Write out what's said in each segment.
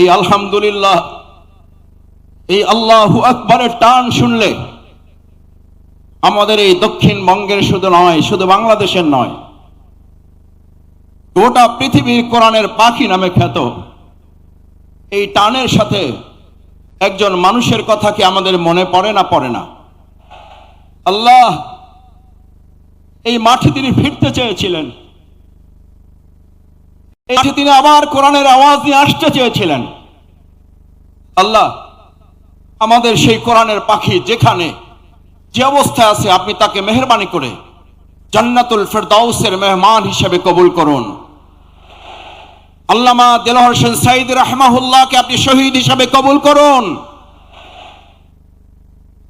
এই আলহামদুলিল্লাহ, এই আল্লাহ আকবরের টান শুনলে আমাদের এই দক্ষিণবঙ্গের শুধু নয়, শুধু বাংলাদেশের নয়, গোটা পৃথিবীর কোরআনের পাখি নামে খ্যাত। এই টানের সাথে একজন মানুষের কথা কি আমাদের মনে পড়ে না পড়ে না? আল্লাহ, এই মাঠে তিনি ফিরতে চেয়েছিলেন। এই তিনি আবার কোরআনের আওয়াজ নিয়ে আসতে চেয়েছিলেন। আল্লাহ, আমাদের সেই কোরআনের পাখি যেখানে যে অবস্থায় আছে, আপনি তাকে মেহরবানি করে জান্নাতুল ফেরদাউসের মেহমান হিসেবে কবুল করুন। আল্লামা দেলোহর হোসেন সাইদ রাহমাহুল্লাহকে আপনি শহীদ হিসাবে কবুল করুন।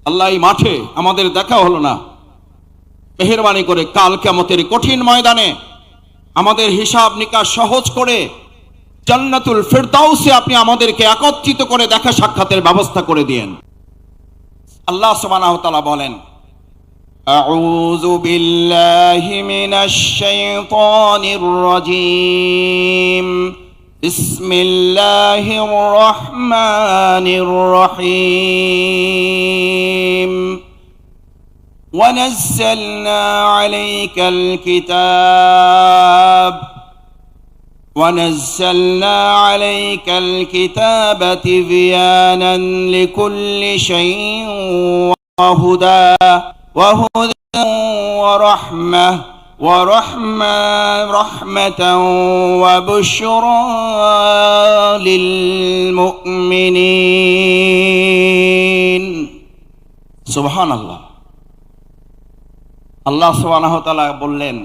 আল্লাহ, এই মাঠে আমাদের দেখা হলো না। মেহরবানি করে কাল কেমতের কঠিন ময়দানে আমাদের হিসাব নিকাশ সহজ করে জান্নাতুল ফিরদাউসে আপনি আমাদেরকে একত্রিত করে দেখা সাক্ষাতের ব্যবস্থা করে দিয়েন। আল্লাহ সুবহানাহু তাআলা বলেন, আউযু বিল্লাহি মিনাশ শাইতানির রাজীম। বিসমিল্লাহির রহমানির রহিম। ونزلنا عليك الكتاب ونزلنا عليك الكتاب تبيانا لكل شيء وهدى وهدى ورحمة ورحمة رحمة وبشرى للمؤمنين. سبحان الله. আল্লাহ তাআলা বললেন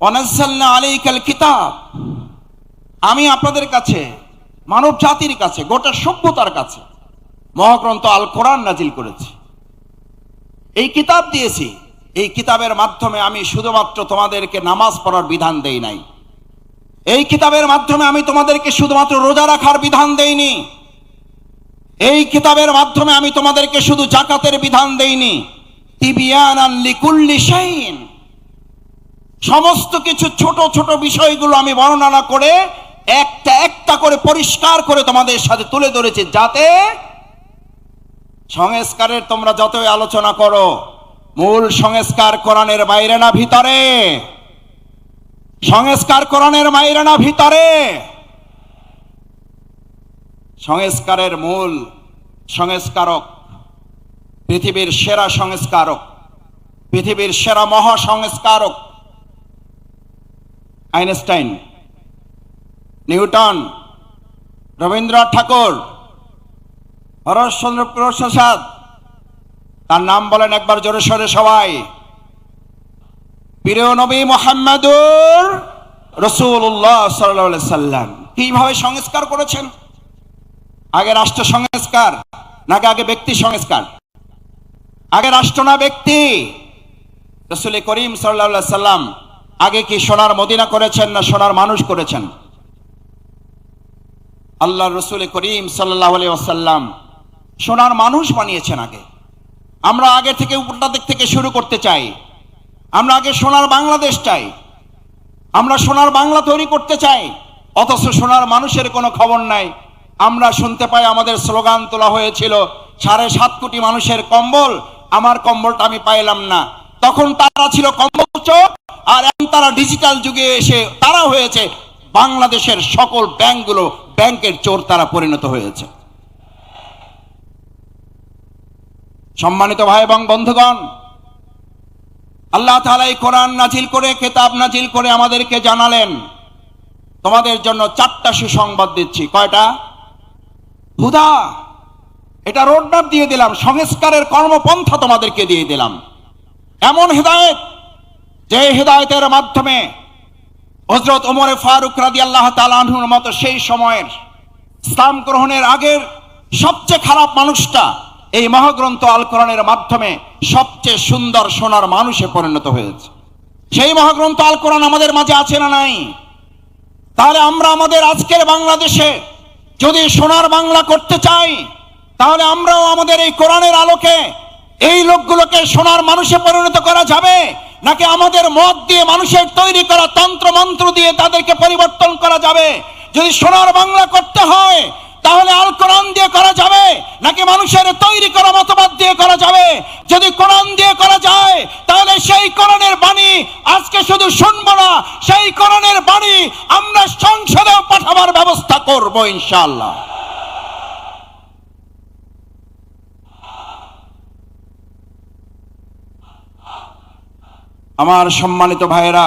অনাজ্জালনা আলাইকাল কিতাব। আমি আপনাদের কাছে, মানব জাতির কাছে, গোটা সভ্যতার কাছে মহাগ্রন্থ আল কোরআন নাজিল করেছি। এই কিতাব দিয়েছি। এই কিতাবের মাধ্যমে আমি শুধুমাত্র তোমাদেরকে নামাজ পড়ার বিধান দেই নাই। এই কিতাবের মাধ্যমে আমি তোমাদেরকে শুধুমাত্র রোজা রাখার বিধান দেইনি। এই কিতাবের মাধ্যমে আমি তোমাদেরকে শুধু জাকাতের বিধান দেইনি। সমস্ত কিছু ছোট ছোট বিষয়গুলো আমি বর্ণনা করে একটা একটা করে পরিষ্কার করে তোমাদের সাথে তুলে ধরেছি যাতে সংস্কারের তোমরা যতই আলোচনা করো, মূল সংস্কার কোরআনের বাইরে না ভিতরে। সংস্কার কোরআনের বাইরে না ভিতরে। সংস্কারের মূল সংস্কারক পৃথিবীর সেরা সংস্কারক, পৃথিবীর সেরা মহাসংস্কারক আইনস্টাইন, নিউটন, রবীন্দ্রনাথ ঠাকুর, হরশচন্দ্র প্রসাদ, তার নাম বলেন একবার জোরে সরে সবাই। প্রিয় নবী মোহাম্মদুর রসুল্লাহ সাল্লাহ সাল্লাম, কীভাবে সংস্কার করেছেন? আগে রাষ্ট্র সংস্কার, নাকি আগে ব্যক্তি সংস্কার? আগে রাষ্ট্র না ব্যক্তি। রসুল করিম সাল্লাহ সাল্লাম আগে কি সোনার মদিনা করেছেন না সোনার মানুষ করেছেন? আল্লাহ রসুল করিম সাল্লাহ আসাল্লাম সোনার মানুষ বানিয়েছেন আগে। আমরা আগে থেকে উপরটা দিক থেকে শুরু করতে চাই। আমরা আগে সোনার বাংলাদেশ চাই। আমরা সোনার বাংলা তৈরি করতে চাই। অথচ সোনার মানুষের কোনো খবর নাই। আমরা শুনতে পাই আমাদের স্লোগান তোলা হয়েছিল সাড়ে সাত কোটি মানুষের কম্বল আমার কম্বলটা আমি পাইলাম না। তখন তারা ছিল কম্বল চোখ আর এখন তারা ডিজিটাল যুগে এসে তারা হয়েছে বাংলাদেশের সকল ব্যাংকগুলো, ব্যাংকের চোর তারা পরিণত হয়েছে। সম্মানিত ভাই এবং বন্ধুগণ, আল্লাহ তালা এই কোরআন নাজিল করে, কেতাব নাজিল করে আমাদেরকে জানালেন, তোমাদের জন্য চারটা সুসংবাদ দিচ্ছি। কয়টা? হুদা! এটা রোডম্যাপ দিয়ে দিলাম, সংস্কারের কর্মপন্থা তোমাদেরকে দিয়ে দিলাম। এমন হেদায়েত, যে হেদায়েতের মাধ্যমে হজরত ওমরে ফারুক রাদি আল্লাহ তালাহুর মতো সেই সময়ের ইসলাম গ্রহণের আগের সবচেয়ে খারাপ মানুষটা এই মহাগ্রন্থ আল কোরআনের মাধ্যমে সবচেয়ে সুন্দর সোনার মানুষে পরিণত হয়েছে। সেই মহাগ্রন্থ আল কোরআন আমাদের মাঝে আছে না নাই? তাহলে আমরা আমাদের আজকের বাংলাদেশে যদি সোনার বাংলা করতে চাই তাহলে আমরাও আমাদের এই কোরআনের আলোকে এই লোকগুলোকে সোনার মানুষে পরিণত করা যাবে? নাকি আমাদের মত দিয়ে মানুষের তৈরি করা তন্ত্র মন্ত্র দিয়ে তাদেরকে পরিবর্তন করা যাবে? যদি সোনার বাংলা করতে হয়, তাহলে আল কোরআন দিয়ে করা যাবে? নাকি মানুষের তৈরি করা মতবাদ দিয়ে করা যাবে? যদি কোরআন দিয়ে করা যায়, তাহলে সেই কোরআনের বাণী আজকে শুধু শুনব না, সেই কোরআনের বাণী আমরা সংসদেও পাঠাবার ব্যবস্থা করব ইনশাআল্লাহ। আমার সম্মানিত ভাইয়েরা,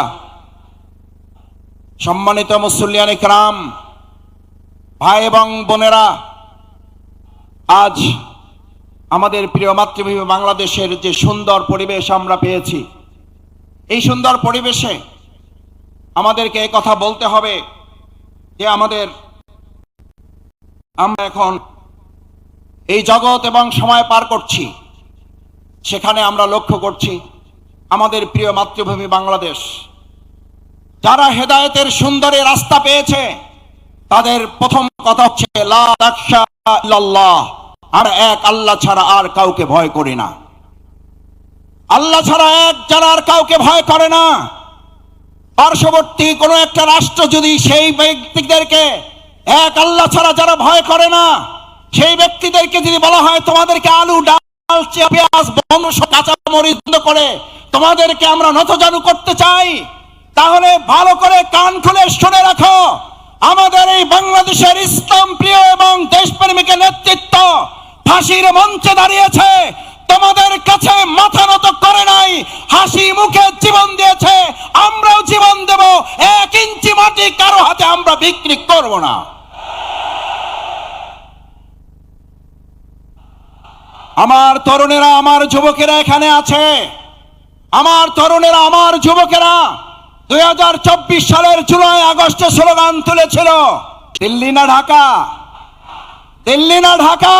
সম্মানিত মুসল্লিয়ান ইকরাম, ভাই এবং বোনেরা, আজ আমাদের প্রিয় মাতৃভূমি বাংলাদেশের যে সুন্দর পরিবেশ আমরা পেয়েছি, এই সুন্দর পরিবেশে আমাদেরকে কথা বলতে হবে যে আমাদের, আমরা এখন এই জগৎ এবং সময় পার করছি, সেখানে আমরা লক্ষ্য করছি। আমাদের প্রিয় মাতৃভূমি বাংলাদেশ। যারা হেদায়তের সুন্দরী রাস্তা পেয়েছে, তাদের প্রথম কথা হচ্ছে। আর এক আল্লাহ ছাড়া আর কাউকে ভয় করি না। আল্লাহ ছাড়া এক যারা আর কাউকে ভয় করে না। পার্শ্ববর্তী কোনো একটা রাষ্ট্র যদি সেই ব্যক্তিদেরকে, এক আল্লাহ ছাড়া যারা ভয় করে না, সেই ব্যক্তিদেরকে যদি বলা হয়, তোমাদেরকে আলু, ডাল পেঁয়াজ বন্ধ কাঁচা মরিচ করে তোমাদেরকে আমরা নতজানু করতে চাই, তাহলে ভালো করে কান খুলে শুনে রাখো, আমাদের এই বাংলাদেশের ইসলাম প্রিয় এবং দেশপ্রেমিকের নেতৃত্ব ফাঁসির মঞ্চে দাঁড়িয়েছে, তোমাদের কাছে মাথা নত করে নাই, হাসি মুখে জীবন দিয়েছে, আমরাও জীবন দেব, এক ইঞ্চি মাটি কারও হাতে আমরা বিক্রি করব না। আমার তরুণেরা, আমার যুবকেরা এখানে আছে। আমার তরুণেরা, আমার যুবকেরা, দুই হাজার চব্বিশ সালের জুলাই, আগস্টে স্লোগান তুলেছিল, দিল্লি না ঢাকা? দিল্লি না ঢাকা?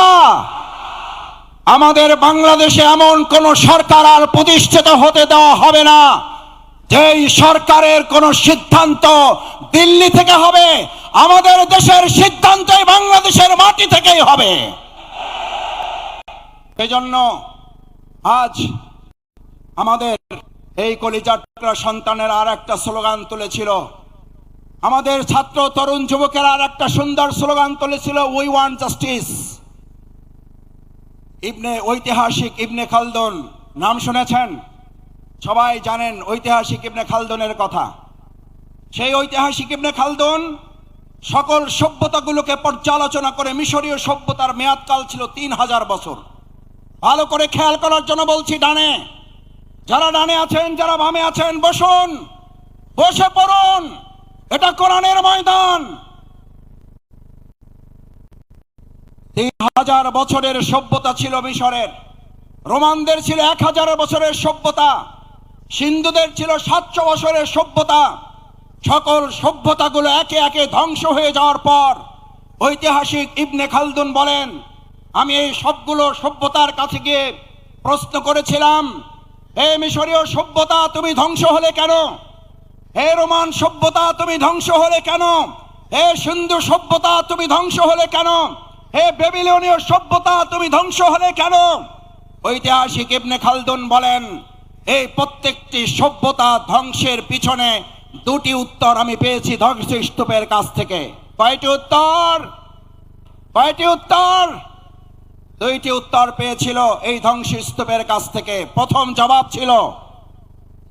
আমাদের বাংলাদেশে এমন কোন সরকার আর প্রতিষ্ঠিত হতে দেওয়া হবে না, যেই সরকারের কোন সিদ্ধান্ত দিল্লি থেকে হবে, আমাদের দেশের সিদ্ধান্তই বাংলাদেশের মাটি থেকেই হবে। সেজন্য আজ আমাদের এই কলিজাট্রা সন্তানের আর একটা স্লোগান তুলেছিল। আমাদের ছাত্র তরুণ যুবকেরা আর একটা সুন্দর স্লোগান তুলেছিল উই ওয়ান জাস্টিস ইবনে ঐতিহাসিক ইবনে খালদুন, নাম শুনেছেন? সবাই জানেন ঐতিহাসিক ইবনে খালদুনের কথা। সেই ঐতিহাসিক ইবনে খালদুন সকল সভ্যতাগুলোকে পর্যালোচনা করে মিশরীয় সভ্যতার মেয়াদকাল ছিল তিন হাজার বছর। ভালো করে খেয়াল করার জন্য বলছি, ডানে। যারা ডানে আছেন, যারা বামে আছেন, বসুন, বসে পড়ুন। এটা কোরআনের ময়দান। তিন হাজার বছরের সভ্যতা ছিল মিশরের। রোমানদের ছিল এক হাজার বছরের সভ্যতা। সিন্ধুদের ছিল সাতশো বছরের সভ্যতা। সকল সভ্যতাগুলো একে একে ধ্বংস হয়ে যাওয়ার পর ঐতিহাসিক ইবনে খালদুন বলেন, আমি এই সবগুলো সভ্যতার কাছে গিয়ে প্রশ্ন করেছিলাম হে মিশরীয় সভ্যতা, তুমি ধ্বংস হলে কেন? হে রোমান সভ্যতা, তুমি ধ্বংস হলে কেন? হে সিন্ধু সভ্যতা, তুমি ধ্বংস হলে কেন? হে বেবিলনীয় সভ্যতা, তুমি ধ্বংস হলে কেন? ঐতিহাসিক ইবনে খালদুন বলেন এই প্রত্যেকটি সভ্যতা ধ্বংসের পিছনে দুটি উত্তর আমি পেয়েছি ধ্বংসস্তূপের কাছ থেকে। কয়টি উত্তর? কয়টি উত্তর? দুইটি উত্তর পেয়েছিল এই ধ্বংসস্তূপের কাছ থেকে। প্রথম জবাব ছিল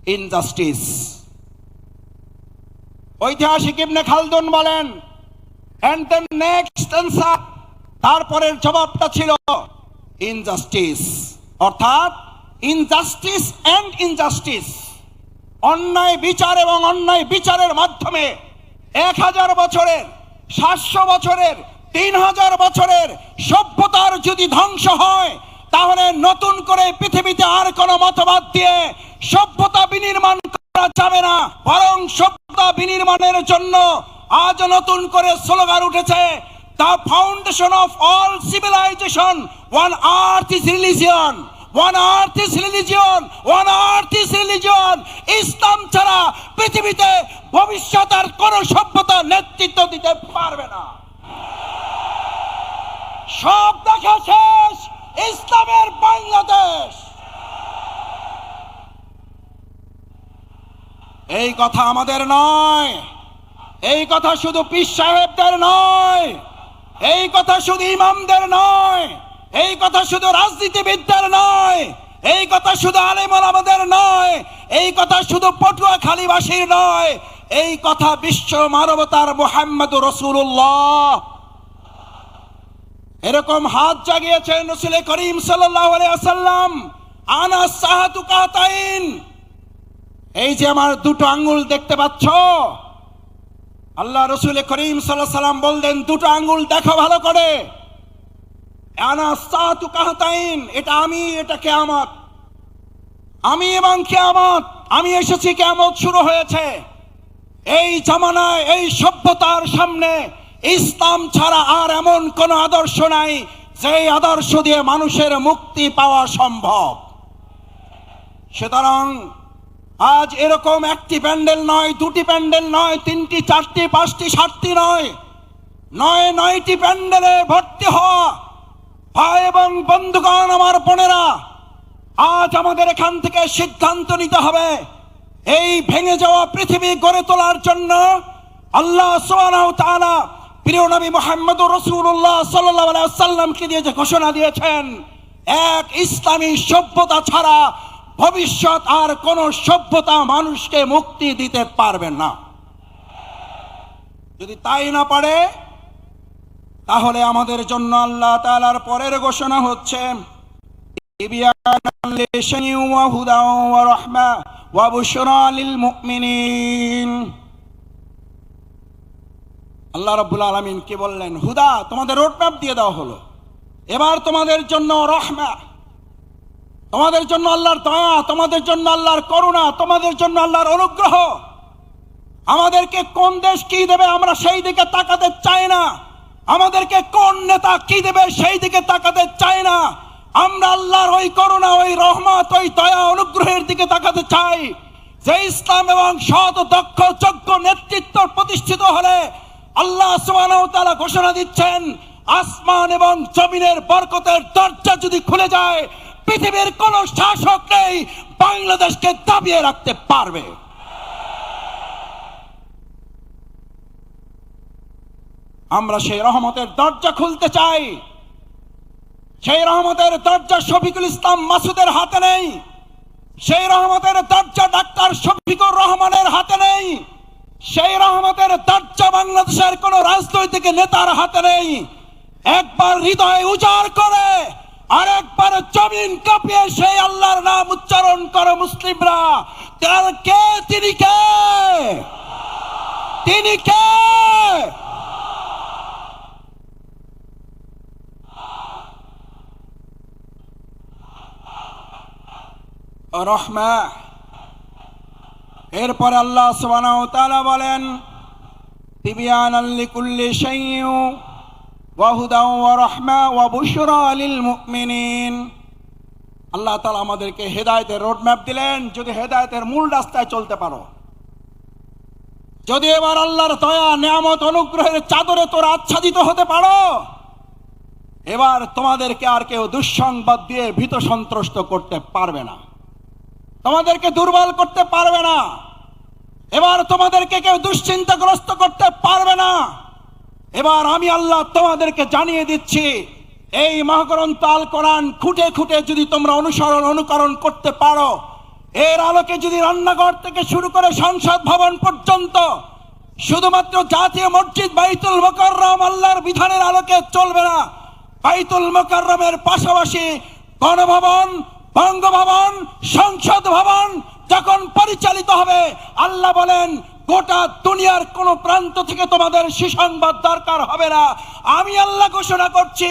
ইনজাস্টিস ঐতিহাসিক ইবনে খালদুন বলেন এন্ড দ্য নেক্সট অ্যান্সার তারপরের জবাবটা ছিল ইনজাস্টিস অর্থাৎ ইনজাস্টিস এন্ড ইনজাস্টিস অন্যায় বিচার এবং অন্যায় বিচারের মাধ্যমে এক হাজার বছরের, সাতশো বছরের তিন হাজার বছরের সভ্যতার যদি ধ্বংস হয়, তাহলে নতুন করে পৃথিবীতে আর কোনো মতবাদ দিয়ে সভ্যতা বিনির্মাণ করা যাবে না। বরং সভ্যতা বিনির্মাণের জন্য আজ নতুন করে স্লোগান উঠেছে the foundation of all civilization one earth is religion one earth is religion one earth is religion Islam ছাড়া পৃথিবীতে ভবিষ্যৎ আর কোন সভ্যতা নেতৃত্ব দিতে পারবে না। সব দেখা শেষ, ইসলামের বাংলাদেশ। এই কথা আমাদের নয়, এই কথা শুধু পীর সাহেবদের নয়, এই কথা শুধু ইমামদের নয়, এই কথা শুধু রাজনীতিবিদদের নয়, এই কথা শুধু আলেমল আমাদের নয়, এই কথা শুধু পটুয়া খালিবাসীর নয়, এই কথা বিশ্ব মানবতার মোহাম্মদ রসুল্লাহ এরকম হাত জাগিয়েছেন রসুল করিম সাল্লাম আনা সাহাতু কাতাইন। এই যে আমার দুটো আঙ্গুল দেখতে পাচ্ছ? আল্লাহ রসুল করিম সাল্লাম বললেন, দুটো আঙ্গুল দেখো ভালো করে। আনা সাহাতু কাহতাইন এটা আমি, এটা কেয়ামত আমি এবং কেয়ামত আমি এসেছি, কেয়ামত শুরু হয়েছে। এই জামানায়, এই সভ্যতার সামনে ইসলাম ছাড়া আর এমন কোন আদর্শ নাই যে আদর্শ দিয়ে মানুষের মুক্তি পাওয়া সম্ভব। সুতরাং আজ এরকম একটি প্যান্ডেল নয়, দুটি প্যান্ডেল নয়, তিনটি, চারটি, পাঁচটি, সাতটি নয় নয়, নয়টি প্যান্ডেলে ভর্তি হওয়া ভাই এবং বন্ধুগণ আমার বোনেরা, আজ আমাদের এখান থেকে সিদ্ধান্ত নিতে হবে, এই ভেঙে যাওয়া পৃথিবী গড়ে তোলার জন্য আল্লাহ সুবহানাহু তাআলা প্রিয় নবী মোহাম্মদ রসুল্লাহ সাল্লামকে দিয়ে যে ঘোষণা দিয়েছেন, এক ইসলামী সভ্যতা ছাড়া ভবিষ্যৎ আর কোন সভ্যতা মানুষকে মুক্তি দিতে পারবে না। যদি তাই না পারে, তাহলে আমাদের জন্য আল্লাহ তালার পরের ঘোষণা হচ্ছে ওয়া হুদা ওয়া রাহমা আল্লাহ রাব্বুল আলামিন কি বললেন, হুদা, তোমাদের রোডম্যাপ দিয়ে দেওয়া হলো। এবার তোমাদের জন্য রহমা। তোমাদের জন্য আল্লাহর দয়া, তোমাদের জন্য আল্লাহর করুণা, তোমাদের জন্য আল্লাহর অনুগ্রহ। আমাদেরকে কোন দেশ কি দেবে আমরা সেই দিকে তাকাতে চাই না। আমাদেরকে কোন নেতা কি দেবে সেই দিকে তাকাতে চাই না। আমরা আল্লাহর ওই করুণা, ওই রহমত, ওই দয়া, অনুগ্রহের দিকে তাকাতে চাই। যে ইসলাম এবং সৎ, দক্ষ, যোগ্য নেতৃত্ব প্রতিষ্ঠিত হলে আল্লাহ সুবহানাহু ঘোষণা দিচ্ছেন, আসমান এবং জমিনের বরকতের দরজা যদি খুলে যায়, পৃথিবীর কোন শাসক নেই বাংলাদেশকে দাবিয়ে রাখতে পারবে। আমরা সেই রহমতের দরজা খুলতে চাই। সেই রহমতের দরজা শফিকুল ইসলাম মাসুদের হাতে নেই। সেই রহমতের দরজা ডাক্তার শফিকুর রহমানের হাতে নেই। সেই রহমতের দরজা বাংলাদেশের কোন রাজনৈতিক নেতার হাতে নেই। একবার হৃদয় উজাড় করে আর একবার জমিন কাঁপিয়ে সেই আল্লাহর নাম উচ্চারণ করে মুসলিমরা। তার কে? তিনি কে? তিনি কে? রহমা। এরপরে আল্লাহ সুবহানাহু বলেন তিবিয়ানাল লিকুল্লি শাইইন ওয়া হুদাও ওয়া রাহমা ওয়া বুশরা আল্লাহ তাআলা আমাদেরকে হেদায়েতের রোডম্যাপ দিলেন, যদি হেদায়েতের মূল রাস্তায় চলতে পারো, যদি এবার আল্লাহর দয়া, নিয়ামত, অনুগ্রহের চাদরে তোরা আচ্ছাদিত হতে পারো, এবার তোমাদেরকে আর কেউ দুঃসংবাদ দিয়ে ভীত সন্ত্রস্ত করতে পারবে না। তোমাদেরকে দুর্বল করতে পারবে না। এবার তোমাদেরকে কেউ দুশ্চিন্তাগ্রস্ত করতে পারবে না। এবার আমি আল্লাহ তোমাদেরকে জানিয়ে দিচ্ছি, এই মহাগ্রন্থ আল কোরআন খুঁটে খুঁটে যদি তোমরা অনুসরণ, অনুকরণ করতে পারো, এর আলোকে যদি রান্নাঘর থেকে শুরু করে সংসদ ভবন পর্যন্ত শুধুমাত্র জাতীয় মসজিদ বাইতুল মোকাররম আল্লাহর বিধানের আলোকে চলবে না, বাইতুল মোকাররমের পাশাপাশি গণভবন বঙ্গভবন, সংসদ ভবন যখন পরিচালিত হবে, আল্লাহ বলেন, গোটা দুনিয়ার কোন প্রান্ত থেকে তোমাদের সুসংবাদ দরকার হবে না। আমি আল্লাহ ঘোষণা করছি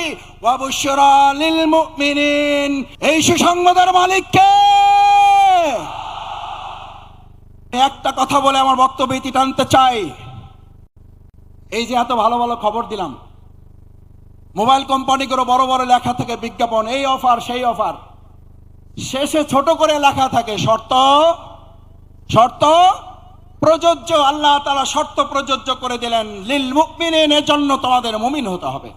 এই সুসংবাদের মালিক কে? একটা কথা বলে আমার বক্তব্য ইতি টানতে চাই। এই যে এত ভালো ভালো খবর দিলাম। মোবাইল কোম্পানিগুলো বড় বড় লেখা থেকে বিজ্ঞাপন, এই অফার, সেই অফার। শেষে ছোট করে লেখা থাকে, শর্ত শর্ত, প্রযোজ্য, আল্লাহ তারা শর্ত প্রযোজ্য করে দিলেন, লিল মুকমিনের জন্য তোমাদের মুমিন হতে হবে।